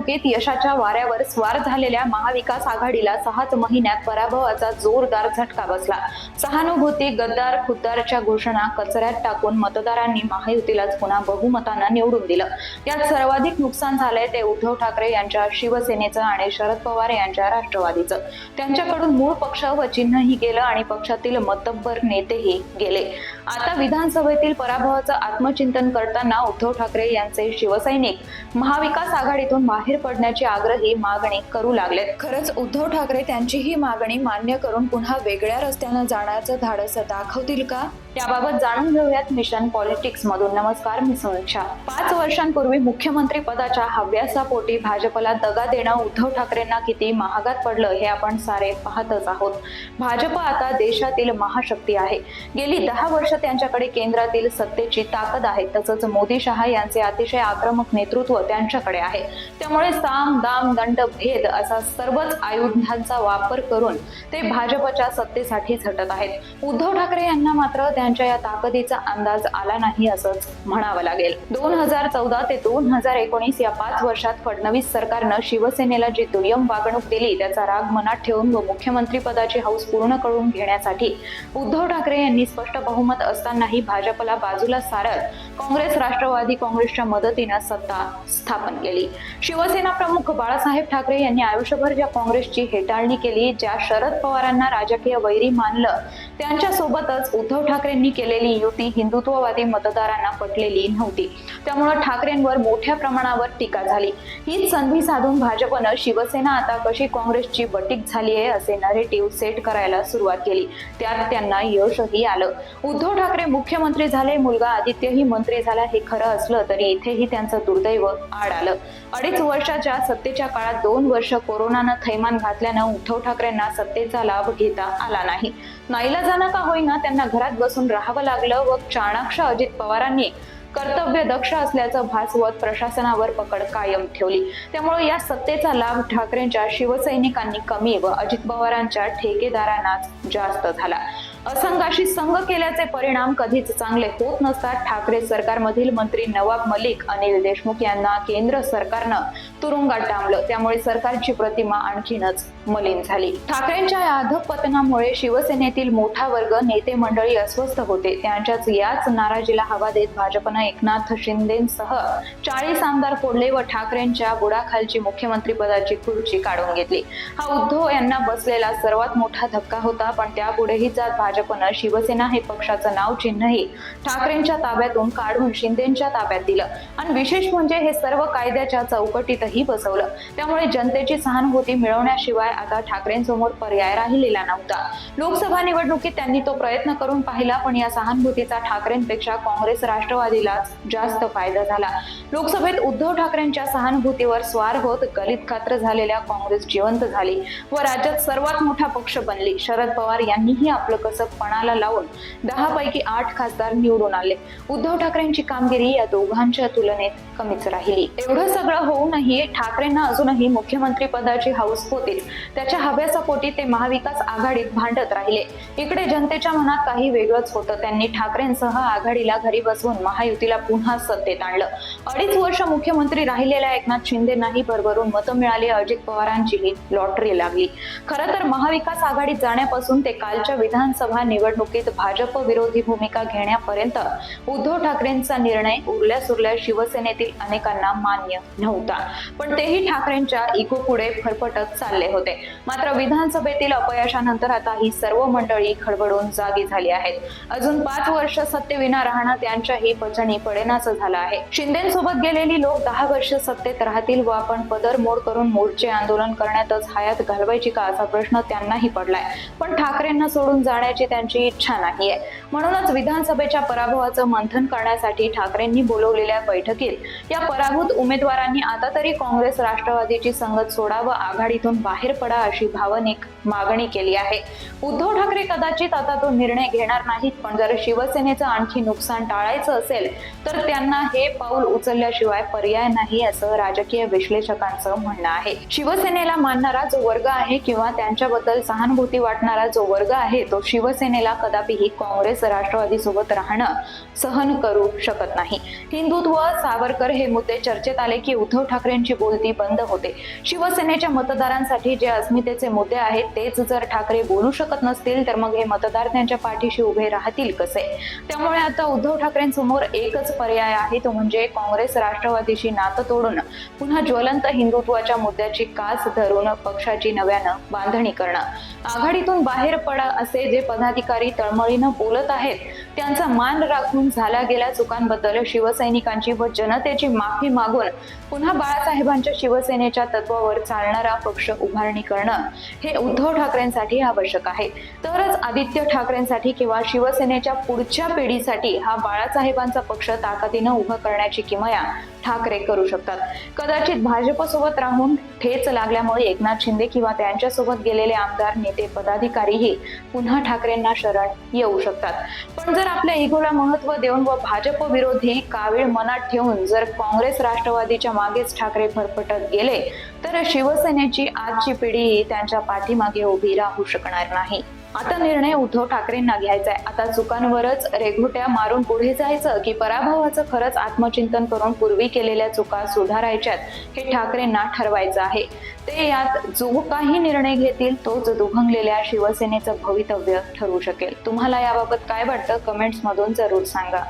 निवडणुकीत यशाच्या वाऱ्यावर स्वार झालेल्या महाविकास आघाडीला सहाच महिन्यात पराभवाचा जोरदार झटका बसला. सहानुभूती गद्दार खुद्दारच्या घोषणा कचऱ्यात टाकून मतदारांनी महायुतीलाच पुन्हा बहुमतानं निवडून दिलं. यात सर्वाधिक नुकसान झालंय ते उद्धव ठाकरे यांच्या शिवसेनेचं आणि शरद पवार यांच्या राष्ट्रवादीचं. त्यांच्याकडून मूळ पक्ष व चिन्हही गेलं आणि पक्षातील मतब्बर नेतेही गेले. आता विधानसभेतील पराभवाचं आत्मचिंतन करताना उद्धव ठाकरे यांचे शिवसैनिक महाविकास आघाडीतून बाहेर बाहेर पडण्याची आग्रही मागणी करू लागलेत. खरंच उद्धव ठाकरे त्यांची ही मागणी मान्य करून पुन्हा वेगळ्या रस्त्यानं जाण्याचं धाडस दाखवतील का? त्याबाबत जाणून घेऊयात मिशन पॉलिटिक्स मधून. नमस्कार मी समीक्षा पाच वर्षांपूर्वी मुख्यमंत्री पदाच्या हव्यासापोटी भाजपला दगा देणं उद्धव ठाकरेंना किती महागात पडलं हे आपण सारे पाहतच आहोत. भाजप आता देशातील महाशक्ती आहे. गेली दहा वर्ष त्यांच्याकडे केंद्रातील सत्तेची ताकद आहे. तसंच मोदी शहा यांचे अतिशय आक्रमक नेतृत्व त्यांच्याकडे आहे. त्यामुळे साम दाम दंड भेद असा सर्वच आयुधांचा वापर करून ते भाजपच्या सत्तेसाठी झटत आहेत. उद्धव ठाकरे यांना मात्र त्यांच्या या ताकदीचा अंदाज आला नाही असंच म्हणावं लागेल. दोन हजार चौदा ते दोन हजार एकोणीस या पाच वर्षात फडणवीस सरकारनं शिवसेनेला जी दुय्यम वागणूक दिली त्याचा राग मनात ठेवून व मुख्यमंत्री पदाची हौस पूर्ण करून घेण्यासाठी उद्धव ठाकरे यांनी स्पष्ट बहुमत असतानाही भाजपला बाजूला सारत काँग्रेस राष्ट्रवादी काँग्रेसच्या मदतीनं सत्ता स्थापन केली. शिवसेना प्रमुख बाळासाहेब ठाकरे यांनी आयुष्यभर ज्या काँग्रेसची हेटाळणी केली ज्या शरद पवारांना राजकीय वैरी मानलं त्यांच्या सोबतच उद्धव ठाकरेंनी केलेली युती हिंदुत्ववादी मतदारांना पटलेली नव्हती. त्यामुळे ठाकरेंवर मोठ्या प्रमाणावर टीका झाली. हीच संधी साधून भाजपनं शिवसेना आता कशी काँग्रेसची बटीक झाली आहे असे नरेटिव्ह सेट करायला सुरुवात केली. त्यात त्यांना यशही आलं. उद्धव ठाकरे मुख्यमंत्री झाले मुलगा आदित्यही मंत्री झाला हे खरं असलं तरी इथेही त्यांचं दुर्दैव आड आलं. अडीच वर्षाच्या सत्तेच्या काळात दोन वर्ष कोरोनानं थैमान घातल्यानं उद्धव ठाकरेंना सत्तेचा लाभ घेता आला नाही. नाईला जाणं का होईना त्यांना घरात बसून राहावं लागलं व चाणाक्ष अजित पवारांनी कर्तव्य दक्ष असल्याचं भासवत प्रशासनावर पकड कायम ठेवली. त्यामुळे या सत्तेचा लाभ ठाकरेंच्या शिवसैनिकांनी कमी व अजित पवारांच्या ठेकेदारांनाच जास्त झाला. असंघाशी संघ केल्याचे परिणाम कधीच चांगले होत नसतात. ठाकरे सरकारमधील मंत्री नवाब मलिक अनिल देशमुख यांना केंद्र सरकारनं तुरुंगात डांबलं. त्यामुळे सरकारची प्रतिमा आणखीनच मलिन झाली. ठाकरेंच्या या अधपतनामुळे शिवसेनेतील मोठा वर्ग नेते मंडळी अस्वस्थ होते. त्यांच्याच याच नाराजीला हवा देत भाजपनं एकनाथ शिंदेसह चाळीस आमदार फोडले व ठाकरेंच्या बुडाखालची मुख्यमंत्री पदाची खुर्ची काढून घेतली. हा उद्धव यांना बसलेला सर्वात मोठा धक्का होता पण त्यापुढेही जात भाजपनं शिवसेना हे पक्षाचं नाव चिन्हही ठाकरेंच्या ताब्यातून काढून शिंदेच्या ताब्यात दिलं. आणि विशेष म्हणजे हे सर्व कायद्याच्या चौकटीतही बसवलं. त्यामुळे जनतेची सहानुभूती मिळवण्याशिवाय आता ठाकरेंसमोर पर्याय राहिलेला नव्हता. लोकसभा निवडणुकीत त्यांनी तो प्रयत्न करून पाहिला पण या सहानुभूतीचा ठाकरेंपेक्षा काँग्रेस राष्ट्रवादीला जास्त फायदा झाला. लोकसभेत उद्धव ठाकरेंच्या सहानुभूतीवर स्वार होत गलित खात्र झालेल्या काँग्रेस जिवंत झाली व राज्यात सर्वात मोठा पक्ष बनली. शरद पवार यांनीही आपलं कसं कसब पणाला लावून दहा पैकी आठ खासदार निवडून आले. उद्धव ठाकरेंची कामगिरी या दोघांच्या तुलनेत कमीच राहिली. एवढं सगळं होऊनही ठाकरेंना अजूनही मुख्यमंत्री पदाची हाऊस होती. त्याच्या हव्यासापोटी ते महाविकास आघाडीत भांडत राहिले. इकडे जनतेच्या मनात काही वेगळंच होतं. त्यांनी ठाकरेंसह आघाडीला घरी बसवून महायुतीला पुन्हा सत्तेत आणलं. अडीच वर्ष मुख्यमंत्री राहिलेल्या एकनाथ शिंदेनाही भरभरून मतं मिळाली. अजित पवारांचीही लॉटरी लागली. खरं तर महाविकास आघाडीत जाण्यापासून ते कालच्या विधानसभा निवडणुकीत भाजप विरोधी भूमिका घेण्यापर्यंत उद्धव ठाकरेंचा निर्णय उरल्या सुरल्या शिवसेनेतील अनेकांना मान्य नव्हता. पण तेही ठाकरेंच्या इको पुढे फरफटत चालले होते. मात्र विधानसभेतील अपयशानंतर आता ही सर्व मंडळी खडबडून जागी झाली आहेत. अजून पाच वर्ष सत्तेविना राहणं त्यांच्याही पचनी पडेनाचं झालं आहे. शिंदेसोबत गेलेली लोक दहा वर्ष सत्तेत राहतील व आपण पदर मोड करून मोर्चे आंदोलन करण्यातच हयात घालवायची का असा प्रश्न त्यांनाही पडलाय. पण ठाकरेंना सोडून जाण्याची करण्याची त्यांची इच्छा नाहीये म्हणूनच विधानसभेच्या पराभवाचं मंथन करण्यासाठी ठाकरेंनी बोलवलेल्या बैठकीत या पराभूत उमेदवारांनी आता तरी काँग्रेस राष्ट्रवादीची संगत सोडा व आघाडीतून बाहेर पडा अशी भावनिक मागणी केली आहे. उद्धव ठाकरे कदाचित आता तो निर्णय घेणार नाहीत पण जर शिवसेनेचं आणखी नुकसान टाळायचं असेल तर त्यांना हे पाऊल उचलल्याशिवाय पर्याय नाही असं राजकीय विश्लेषकांचं म्हणणं आहे. शिवसेनेला मानणारा जो वर्ग आहे किंवा त्यांच्याबद्दल सहानुभूती वाटणारा जो वर्ग आहे तो शिव शिवसेनेला कदापिही काँग्रेस राष्ट्रवादी सोबत राहणं सहन करू शकत नाही. हिंदुत्व सावरकर हे मुद्दे चर्चेत आले की उद्धव ठाकरेंची बोलती बंद होते. शिवसेनेच्या मतदारांसाठी जे अस्मितेचे मुद्दे आहेत तेच जर ठाकरे बोलू शकत नसतील तर मग हे मतदार त्यांच्या पाठीशी उभे राहतील कसे? त्यामुळे आता उद्धव ठाकरेंसमोर एकच पर्याय आहे तो म्हणजे काँग्रेस राष्ट्रवादीशी नातं तोडून पुन्हा ज्वलंत हिंदुत्वाच्या मुद्द्याची कास धरून पक्षाची नव्यानं बांधणी करणं. आघाडीतून बाहेर पडा असे जे पद पदाधिकारी तळमळीनं बोलत आहेत. त्यांचा मान राखून झाल्या गेल्या चुकांबद्दल शिवसैनिकांची व जनतेची माफी मागून पुन्हा बाळासाहेबांच्या शिवसेनेच्या तत्वावर चालणारा पक्ष उभारणी करणं हे उद्धव ठाकरेंसाठी आवश्यक आहे. तरच आदित्य ठाकरेंसाठी किंवा शिवसेनेच्या पुढच्या पिढीसाठी हा बाळासाहेबांचा पक्ष ताकदीनं उभं करण्याची किमया ठाकरे करू शकतात. कदाचित भाजपसोबत राहून ठेच लागल्यामुळे एकनाथ शिंदे किंवा त्यांच्यासोबत गेलेले आमदार नेते पदाधिकारीही पुन्हा ठाकरे ठाकरेंना शरण येऊ शकतात. पण जर आपल्या इगोला महत्त्व देऊन व भाजप विरोधी कावीळ मनात ठेवून जर काँग्रेस राष्ट्रवादीच्या मागेच ठाकरे फरफटत गेले तर शिवसेनेची आजची पिढी त्यांच्या पाठीमागे उभी राहू शकणार नाही. आता निर्णय उद्धव ठाकरेंना घ्यायचा आहे आता चुकांवरच रेघोट्या मारून पुढे जायचं की पराभवाचं खरंच आत्मचिंतन करून पूर्वी केलेल्या चुका सुधारायच्यात हे ठाकरेंना ठरवायचं आहे. ते यात जो काही निर्णय घेतील तोच दुभंगलेल्या शिवसेनेचं भवितव्य ठरू शकेल. तुम्हाला याबाबत काय वाटतं? कमेंट्स मधून जरूर सांगा.